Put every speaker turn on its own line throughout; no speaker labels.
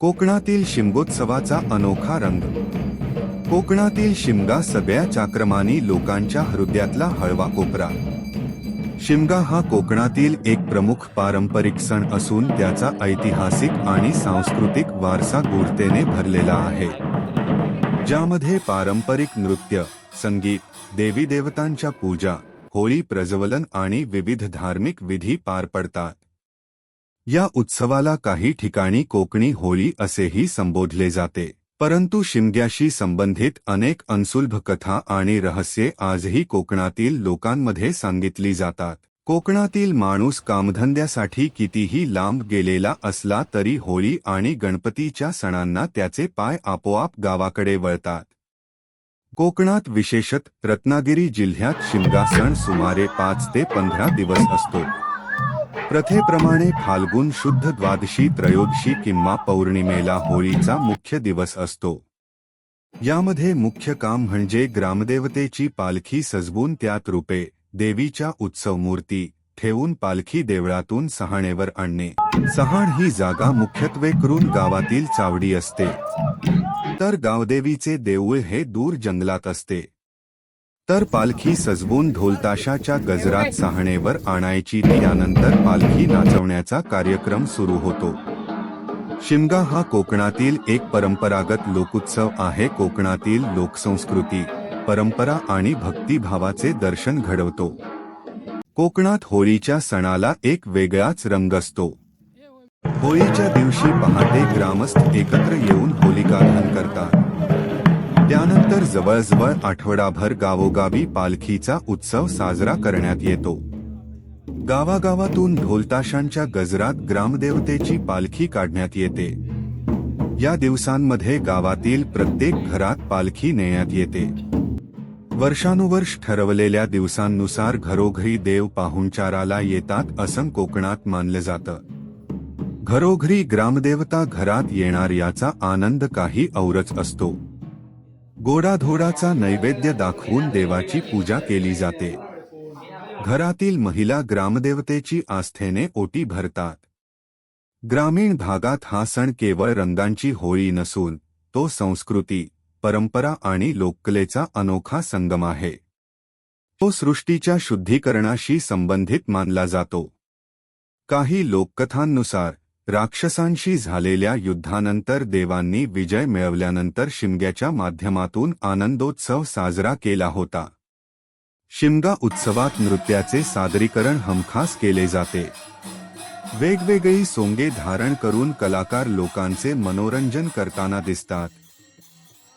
कोकणातील शिमगोत्सवाचा अनोखा रंग. कोकणातील शिमगा सगळ्या चाक्रमानी लोकांच्या हृदयातला हळवा कोपरा. शिमगा हा कोकणातील एक प्रमुख पारंपरिक सण असून त्याचा ऐतिहासिक आणि सांस्कृतिक वारसा गुरतेने भरलेला आहे. ज्यामध्ये पारंपरिक नृत्य संगीत देवी देवतांच्या पूजा होळी प्रज्वलन आणि विविध धार्मिक विधी पार पडतात. या उत्सवाला काही ठिकाणी कोकणी होळी असेही संबोधले जाते. परंतु शिमग्याशी संबंधित अनेक अनसुलभ कथा आणि रहस्ये आजही कोकणातील लोकांमध्ये सांगितली जातात. कोकणातील माणूस कामधंद्यासाठी कितीही लांब गेलेला असला तरी होळी आणि गणपतीच्या सणांना त्याचे पाय आपोआप गावाकडे वळतात. कोकणात विशेषत रत्नागिरी जिल्ह्यात शिमगा सण सुमारे पाच ते पंधरा दिवस असतो. प्रथेप्रमाणे फाल्गुन शुद्ध द्वादशी त्रयोदशी किंवा पौर्णिमेला होळीचा मुख्य दिवस असतो. यामध्ये मुख्य काम म्हणजे ग्रामदेवतेची पालखी सजवून त्यात रूपे देवीच्या उत्सव मूर्ती ठेवून पालखी देवळातून सहाणेवर आणणे. सहाण ही जागा मुख्यत्वे करून गावातील चावडी असते. तर गावदेवीचे देऊळ हे दूर जंगलात असते. तर पालखी सजवून ढोलताशाच्या गजरात सहाणेवर आणायची त्यानंतर पालखी नाचवण्याचा कार्यक्रम सुरू होतो. शिमगा हा कोकणातील एक परंपरागत लोकोत्सव आहे. कोकणातील लोकसंस्कृती परंपरा आणि भक्तिभावाचे दर्शन घडवतो. कोकणात होळीच्या सणाला एक वेगळाच रंग असतो. होळीच्या दिवशी पहाटे ग्रामस्थ एकत्र येऊन होलिका करतात. त्यानंतर जवळजवळ आठवडाभर गावोगावी पालखीचा उत्सव साजरा करण्यात येतो. गावागावातून ढोलताशांच्या गजरात ग्रामदेवतेची पालखी काढण्यात येते. या दिवसांमध्ये गावातील प्रत्येक घरात पालखी नेण्यात येते. वर्षानुवर्ष ठरवलेल्या दिवसांनुसार घरोघरी देव पाहुणचाराला येतात असं कोकणात मानलं जातं. घरोघरी ग्रामदेवता घरात येणार याचा आनंद काही औरच असतो. गोडाधोडाचा नैवेद्य दाखवून देवाची पूजा केली जाते. घरातील महिला ग्रामदेवतेची आस्थेने ओटी भरतात. ग्रामीण भागात हा सण केवळ रंगांची होळी नसून तो संस्कृती परंपरा आणि लोककलेचा अनोखा संगम आहे. तो सृष्टीच्या शुद्धीकरणाशी संबंधित मानला जातो. काही लोककथांनुसार राक्षसांशी झालेल्या युद्धानंतर देवांनी विजय मिळवल्यानंतर शिमग्याच्या माध्यमातून आनंदोत्सव साजरा केला होता. शिमगा उत्सवात नृत्याचे सादरीकरण हमखास केले जाते. वेगवेगळी सोंगे धारण करून कलाकार लोकांचे मनोरंजन करताना दिसतात.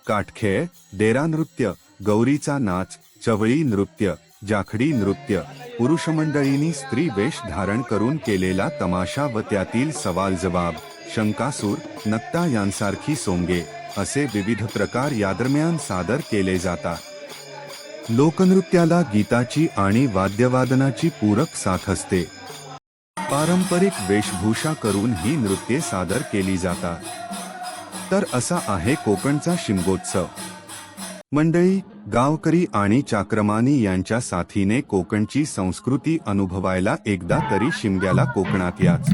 काटखेळ देरा नृत्य गौरीचा नाच चवळी नृत्य जाखडी नृत्य पुरुषमंडळींनी स्त्री वेश धारण करून केलेला तमाशा व त्यातील सवाल जबाब शंकासूर नक्ता यांसारखी सोंगे असे विविध प्रकार यादरम्यान सादर केले जातात. लोकनृत्याला गीताची आणि वाद्यवादनाची पूरक साथ असते. पारंपरिक वेशभूषा करून ही नृत्ये सादर केली जातात. तर असा आहे कोकणचा शिमगोत्सव. मंडळी गावकरी आणि चाक्रमानी यांच्या साथीने कोकणची संस्कृती अनुभवायला एकदा तरी शिमग्याला कोकणात याच.